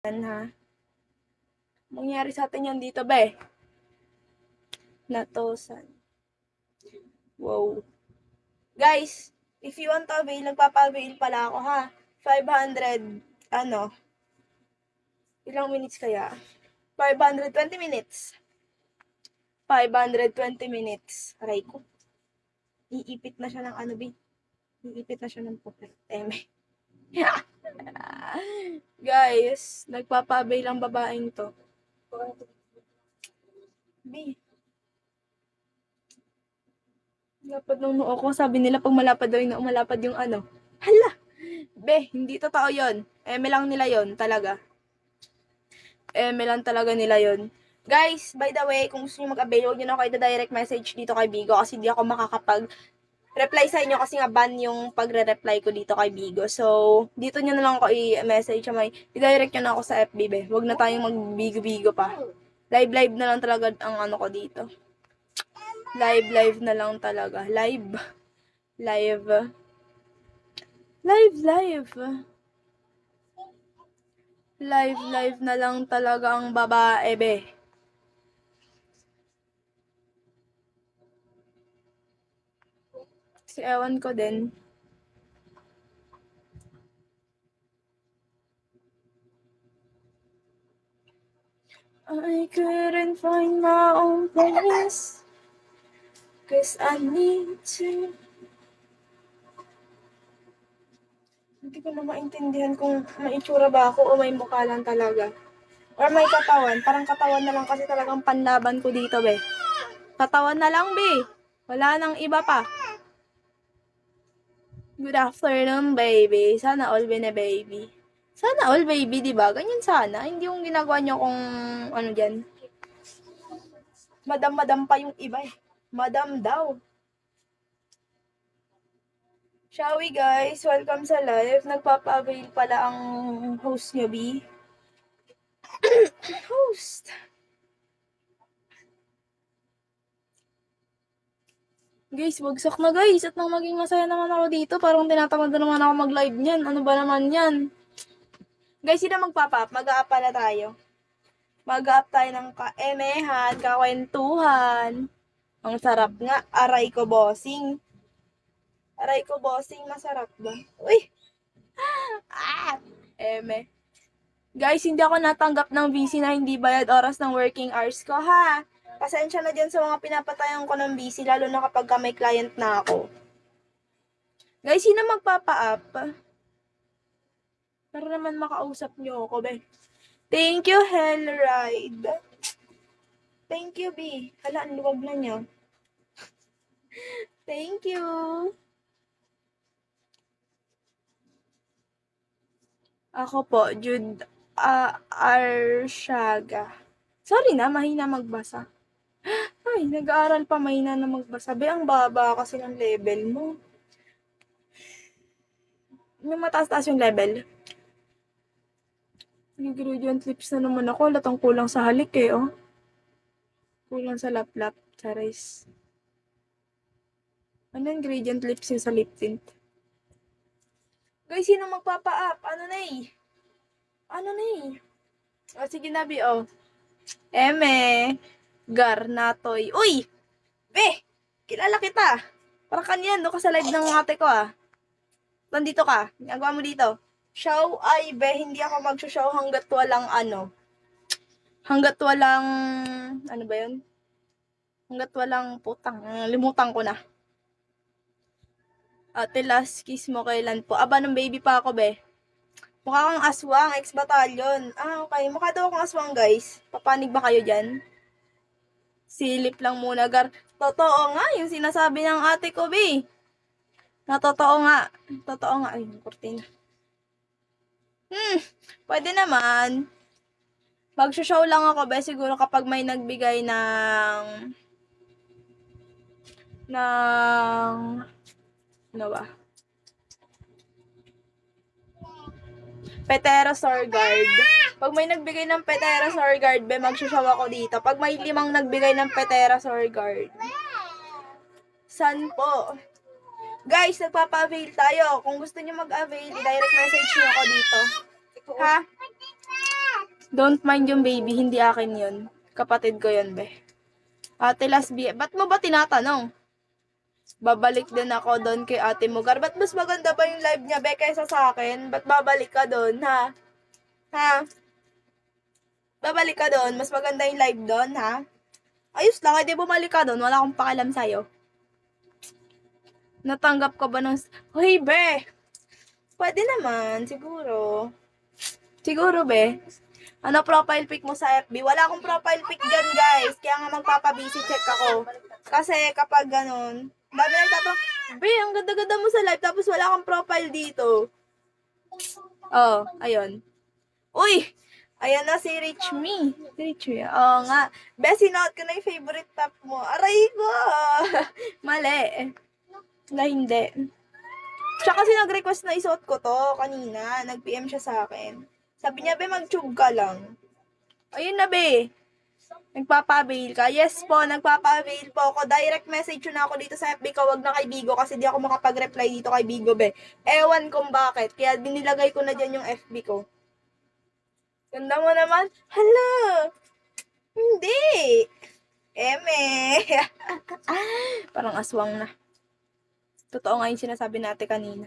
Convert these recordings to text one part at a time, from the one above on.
Yan ha. Mangyari sa atin yan dito, be. Natosan. Wow. Guys, if you want to avail, nagpapa-avail pala ako ha. 500, ano, ilang minutes kaya? 520 minutes. 520 minutes. Aray ko. Iipit na siya ng ano, be. Iipit na siya ng puppet. Eme. Guys, nagpapa-avail ang babaeng to. B. Lapad ng noo ko. Sabi nila pag malapad daw yung noo, malapad yung ano. Hala! Be, hindi totoo yon. Eme lang nila yon talaga. Eme lang talaga nila yon. Guys, by the way, kung gusto nyo mag-avail, huwag nyo na kayo direct message dito kay Bigo kasi hindi ako makakapag reply sa inyo kasi nga ban yung pagre-reply ko dito kay Bigo. So, dito nyo na lang ako i-message may i-direct nyo na ako sa FB, be. Huwag na tayong mag-bigo-bigo pa. Live-live na lang talaga ang ano ko dito. Live-live na lang talaga. Live. Live. Live, live. Live, live na lang talaga ang babae, be. Si ewan ko din. I couldn't find my own place. Cause I need to. Hindi ko na maintindihan kung may itsura ba ako o may mukha lang talaga. Or may katawan. Parang katawan na lang kasi talagang panlaban ko dito, be. Katawan na lang, be. Wala nang iba pa. Good afternoon, baby. Sana all bine, baby. Sana all, baby, di ba? Ganyan sana. Hindi yung ginagawa nyo kung ano dyan. Madam-madam pa yung iba eh. Madam daw. Shall we guys? Welcome sa live. Nagpapa-avail pala ang host nyo, B. host. Guys, wagsak na guys. At nang maging masaya naman ako dito, parang tinatamad na naman ako mag-live niyan. Ano ba naman yan? Guys, sino magpapa-up? Mag-a-up pala tayo. Mag-a-up tayo ng ka-emehan, kakwentuhan. Ang sarap nga. Aray ko, bossing. Aray ko, bossing. Masarap ba? Uy! Ah! Eme. Guys, hindi ako natanggap ng VC na hindi bayad oras ng working hours ko, ha? Pasensya na dyan sa mga pinapatayan ko ng VC, lalo na kapag ka may client na ako. Guys, sino magpapa-up? Para naman makausap nyo ako, be. Thank you, Hellride. Thank you, B. Hala, ang luwag na niya. Thank you. Ako po, Jude uh, Arshaga. Sorry na, mahina magbasa. Ay, nag-aaral pa mahina na magbasa. Be, ang baba kasi ng level mo. May mataas-taas yung level. Ingredient lips na naman ako. Latang kulang sa halik eh, oh. Kulang sa laplap. Rice. Ano ingredient lips yung sa lip tint? Guys, sino magpapa-up? Ano na eh? Ano na eh? O, sige na, Bi, oh. Eme. Garnatoy. Uy! Be! Kilala kita. Parang kanyan, do ka live ng ate ko, ah. Nandito ka. Ginagawa mo dito. Show ay, be, hindi ako mag-show hanggat walang ano. Hanggat walang, ano ba yun? Hanggat walang putang. Limutan ko na. Ate, last kiss mo kailan po? Aba, ng baby pa ako, be. Mukha kang aswang, ex-batalyon. Ah, okay. Mukha daw akong aswang, guys. Papanig ba kayo dyan? Silip lang muna, gar. Totoo nga, yung sinasabi ng ate ko, be. Na totoo nga. Totoo nga. Ay, yung kurtina. Hmm, pwede naman. Mag-show lang ako, be, siguro kapag may nagbigay ng ng ano ba? Pterosaur guard. Pag may nagbigay ng Pterosaur guard, be, mag-show ako dito. Pag may limang nagbigay ng Pterosaur guard. San po? Guys, nagpapa-avail tayo. Kung gusto niyo mag-avail, direct message niyo ako dito. Ha? Don't mind yung baby, hindi akin yun. Kapatid ko yun, be. Ate Lasbi, ba't mo ba tinatanong? Babalik din ako doon kay Ate Mugar. Ba't mas maganda ba yung live niya, be, kaysa sa akin? Ba't babalik ka doon, ha? Ha? Babalik ka doon? Mas maganda yung live doon, ha? Ayos lang, hindi bumalik ka doon. Wala akong pakialam sa'yo. Natanggap ka ba ng... Hoy, be! Pwede naman, siguro. Siguro, be. Ano profile pic mo sa FB? Wala akong profile pic dyan, guys. Kaya nga magpapabisi check ako. Kasi kapag ganun, dami nagtatanong, Be, ang ganda-ganda mo sa live, tapos wala kang profile dito. Oh, ayun. Uy! Ayan na si Rich Me. Si Rich Me. Oo nga. Be, sinuot ko na yung favorite top mo. Aray ko! Mali. Na hindi. Siya kasi nag-request na isuot ko to kanina. Nag-PM siya sa akin. Sabi niya, be, mag-tube ka lang. Ayun na, be. Nagpapa-avail ka? Yes po, nagpapa-avail po ako. Direct message yun ako dito sa FB ko. Wag na kay Bigo kasi di ako makapag-reply dito kay Bigo, be. Ewan kung bakit. Kaya binilagay ko na dyan yung FB ko. Ganda mo naman. Hala! Hindi! Eme! Parang aswang na. Totoo nga yung sinasabi natin kanina.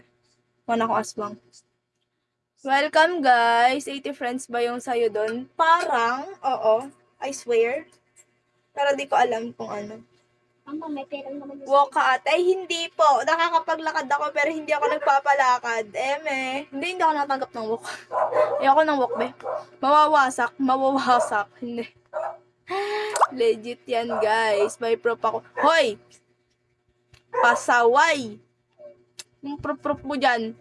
Wala ko aswang. Welcome guys! 80 friends ba yung sa'yo doon? Parang, oo. I swear. Pero di ko alam kung ano. Mama, may pera naman yung Walk ate. Ay, hindi po. Nakakapaglakad ako pero hindi ako nagpapalakad. Eme. Hindi, hindi ako natanggap ng walk. Ayoko ng walk, be. Mawawasak. Mawawasak. Hindi. Legit yan, guys. May proof ako. Hoy! Pasaway! Yung proof-proof mo dyan.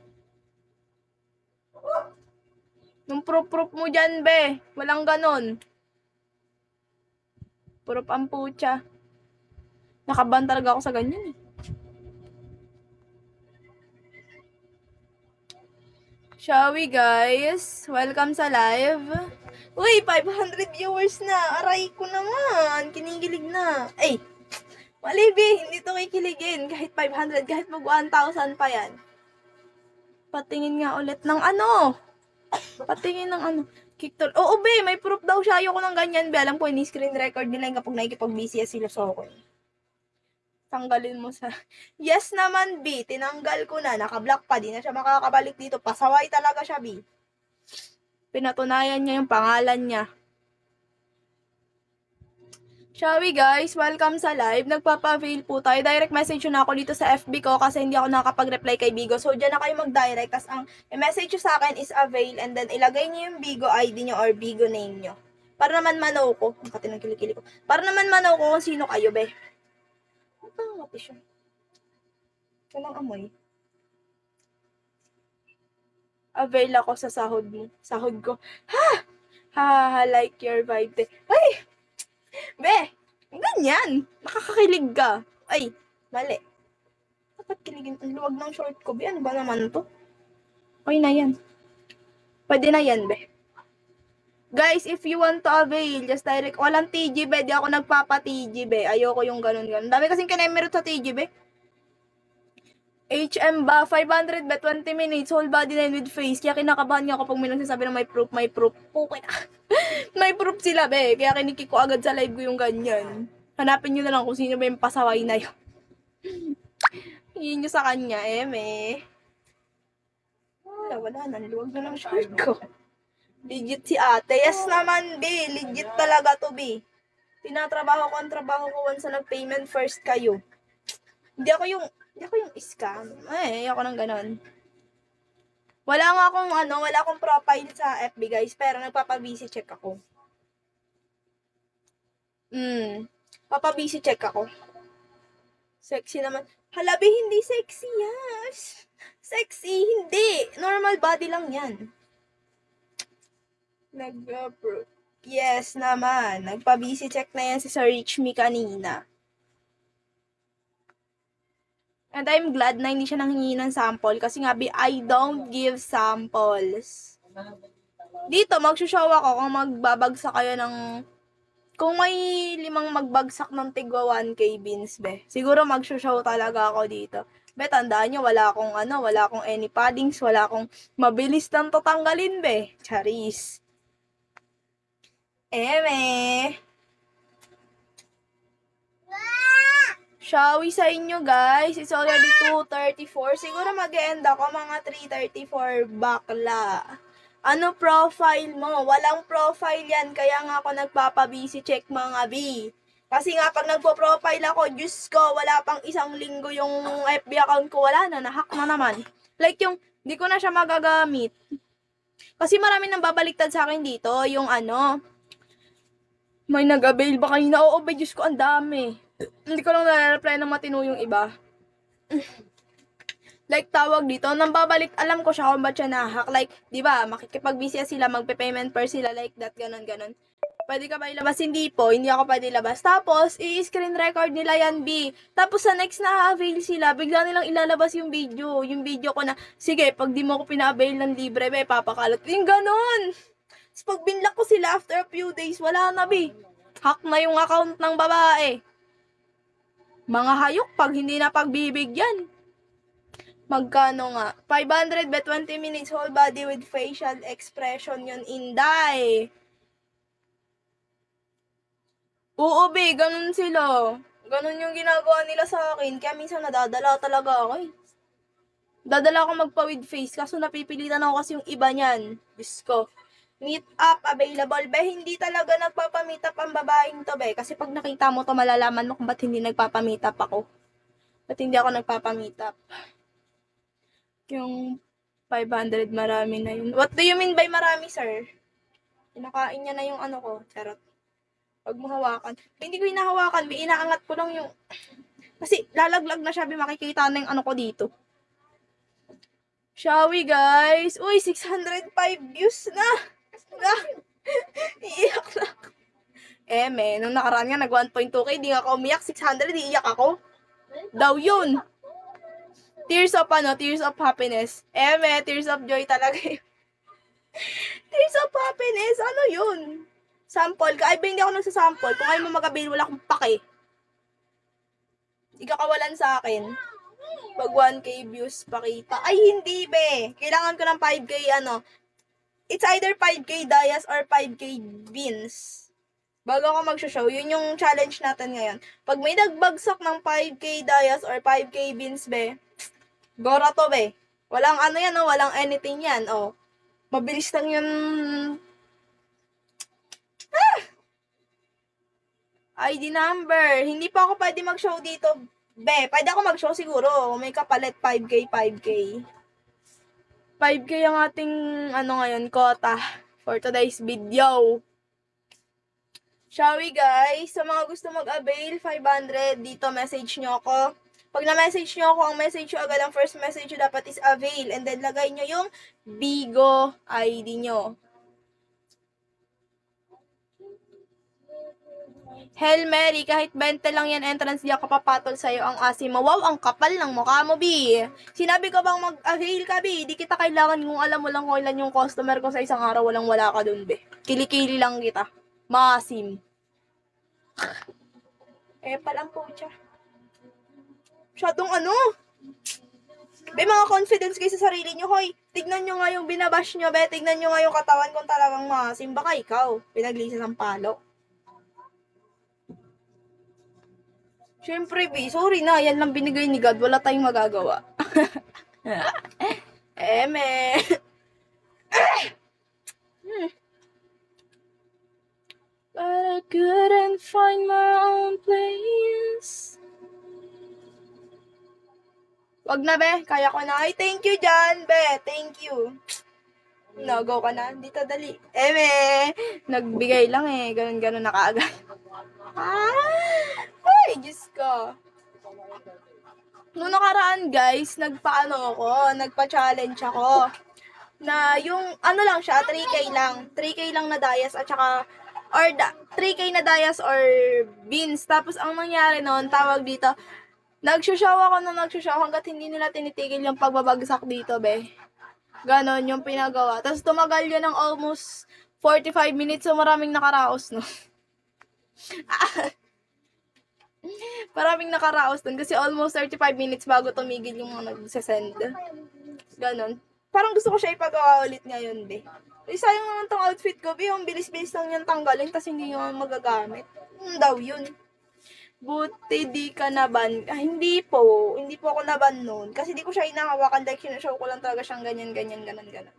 Yung proof-proof mo dyan, be. Walang ganon. Proof ang putya. Nakaban talaga ako sa ganyan eh. Shall we guys? Welcome sa live. Uy, 500 viewers na. Aray ko naman. Kinikilig na. Ay, mali be. Hindi to kikiligin. Kahit 500, kahit mag 1,000 pa yan. Patingin nga ulit ng ano. Patingin ng ano. Kiktor. Oo, be. May proof daw siya. Ayoko ng ganyan, be. Alam ko, ini-screen record nila yung kapag nakikipag-BCS sila sa ako tanggalin mo sa... Yes naman, B. Tinanggal ko na. Nakablock pa. Di na siya makakabalik dito. Pasaway talaga siya, B. Pinatunayan niya yung pangalan niya. Shall we guys? Welcome sa live. Nagpapa-avail po tayo. Direct message yun ako dito sa FB ko kasi hindi ako nakakapag-reply kay Bigo. So, dyan na kayo mag-direct. Tapos, ang message sa akin is avail and then ilagay nyo yung Bigo ID nyo or Bigo name nyo. Para naman manaw ko. Ang pati ng kilikili ko. Para naman manaw ko kung sino kayo, be. Ano nga siya? Walang amoy. Avail ako sa sahod mo. Sahod ko. Ha! Ha, like your vibe. Ay! Be! Ganyan! Nakakakilig ka. Ay, mali. Dapat kiligin. Ang luwag ng short ko. Be, ano ba naman to? Okay na yan. Pwede na yan, be. Guys, if you want to avail, just direct. Walang TG, be. Di ako nagpapa-TG, be. Ayoko yung ganun-ganun. Dami kasing kinemerot sa TG, be. HM ba? 500 ba? 20 minutes. Whole body line with face. Kaya kinakabahan niya ako pag may nagsasabi na may proof, may proof. Okay na. may proof sila, be. Kaya kinikik ko agad sa live ko yung ganyan. Hanapin nyo na lang kung sino ba yung pasaway na yun. Yun nyo sa kanya, eh, me. Wala, wala na. Luwag na ng short ko. Legit si ate. Yes naman, B. Legit talaga to, B. Tinatrabaho ko ang trabaho ko once na nag-payment first kayo. Hindi ako yung, hindi ako yung scam. Eh, ako nang ganon. Wala nga akong, ano, wala akong profile sa FB, guys. Pero nagpapabisi check ako. Hmm. Papabisi check ako. Sexy naman. Halabi, hindi sexy, yes. Sexy, hindi. Normal body lang yan. Nag-approve. Yes naman. Nagpa-busy check na yan si Sir Rich Me kanina. And I'm glad na hindi siya nanghingi ng sample kasi nga, I don't give samples. Dito, magsushow ako kung magbabagsak kayo ng... Kung may limang magbagsak ng tigwa 1K beans, be. Siguro magsushow talaga ako dito. Be, tandaan nyo, wala akong ano, wala akong any paddings, wala akong mabilis lang tatanggalin, be. Charis. Eme. Shall we sa inyo guys? It's already 2.34. Siguro mag-end ako mga 3.34 bakla. Ano profile mo? Walang profile yan. Kaya nga ako nagpapabisi check mga B. Kasi nga pag nagpo-profile ako, Diyos ko, wala pang isang linggo yung FB account ko. Wala na, nahack na naman. Like yung, di ko na siya magagamit. Kasi marami nang babaliktad sa akin dito, yung ano, may nag-avail ba kanina? Oo, ba, Diyos ko, ang dami. Hindi ko lang nare-reply ng matino yung iba. like, tawag dito, nang babalik, alam ko siya kung ba't siya nahack. Like, di ba, makikipag-busy sila, magpe-payment per sila, like that, ganon, ganon. Pwede ka ba ilabas? Hindi po, hindi ako pwede ilabas. Tapos, i-screen record nila yan, B. Tapos, sa next na avail sila, bigla nilang ilalabas yung video. Yung video ko na, sige, pag di mo ko pina-avail ng libre, be, papakalat. Yung ganon. Tapos, pag binlock ko sila after a few days, wala na, B. Hack na yung account ng babae. Mga hayok, pag hindi na pagbibigyan. Magkano nga? 500 bet 20 minutes whole body with facial expression yun, Inday. Oo, be, ganun sila. Ganun yung ginagawa nila sa akin. Kaya minsan nadadala talaga ako eh. Dadala ako magpa with face kaso napipilitan ako kasi yung iba niyan. Diyos ko. Meet up available. Be, hindi talaga nagpapmeet up ang babaeng to, be. Kasi pag nakita mo to, malalaman mo kung ba't hindi nagpapmeet up ako. Ba't hindi ako nagpapmeet up. Yung 500 marami na yun. What do you mean by marami, sir? Kinakain niya na yung ano ko. Charot. Huwag mo hawakan. Hindi ko hinahawakan. Be, inaangat ko lang yung... Kasi lalaglag na siya. Be, makikita na yung ano ko dito. Shall we, guys? Uy, 605 views na! Iiyak na ako. Eh, me, nung nakaraan nga, nag 1.2k, di nga ako umiyak. 600, iiyak ako. Daw yun. Tears of ano, tears of happiness. Eh, me, tears of joy talaga yun. tears of happiness, ano yun? Sample ka. Ay, ba, hindi ako nagsasample. Kung ayaw mo mag-avail, wala akong pake. Hindi ka kawalan sa akin. Pag 1k views, pakita. Ay, hindi, be. Kailangan ko ng 5k, ano. It's either 5k dayas or 5k beans. Bago ako mag-show, yun yung challenge natin ngayon. Pag may nagbagsak ng 5k dayas or 5k beans, be, gora to, be. Walang ano yan, oh, walang anything yan, oh. Mabilis lang yun. Ah! ID number. Hindi pa ako pwede mag-show dito, Be, pwede ako mag-show siguro. May kapalit 5K, 5K. 5K ang ating, ano ngayon, quota for today's video. Shall we guys? Sa mga gusto mag-avail, 500, dito message nyo ako. Pag na-message nyo ako, ang message nyo agad, ang first message nyo dapat is avail. And then, lagay nyo yung Bigo ID nyo. Hail Mary, kahit 20 lang yan entrance, di ako papatol sa'yo ang asim mo. Wow, ang kapal ng mukha mo, B. Sinabi ko bang mag-avail ka, B? Di kita kailangan kung alam mo lang kung ilan yung customer ko sa isang araw, walang wala ka dun, B. Kilikili lang kita. Maasim. Eh, palang po siya. Masyadong ano? Be, mga confidence kayo sa sarili nyo, hoy. Tignan nyo nga yung binabash nyo, be. Tignan nyo nga yung katawan kung talagang maasim. Baka ikaw, pinaglisa ng palo. Siyempre, be, sorry na. Yan lang binigay ni God. Wala tayong magagawa. Eme. Hmm. But I couldn't find my own place. Wag na, be. Kaya ko na. Ay, thank you, John, be. Thank you. No, go ka na. Dito, dali. Eme. Nagbigay lang eh. Ganun-ganun na kaagad. Ah! Ay, Diyos ko. Noong nakaraan, guys, nagpaano ako, nagpa-challenge ako. Na yung, ano lang siya, 3K lang. 3K lang na dayas at saka, or da, 3K na dayas or beans. Tapos, ang nangyari noon, tawag dito, nagsushow ako na nagsushow hanggat hindi nila tinitigil yung pagbabagsak dito, be. Ganon yung pinagawa. Tapos, tumagal yun ng almost 45 minutes so maraming nakaraos, no? Maraming nakaraos dun kasi almost 35 minutes bago tumigil yung mga nagsasend. Ganon. parang gusto ko siya ipagawa ulit ngayon, be. Eh, sayang naman tong outfit ko, be. Yung bilis-bilis lang yan tanggalin, tas hindi nyo magagamit. Hmm, daw yun. Buti di ka naban. Ah, hindi po. Hindi po ako naban noon. Kasi di ko siya inahawakan dahil sinushow ko lang talaga siyang ganyan, ganyan, ganan, ganan.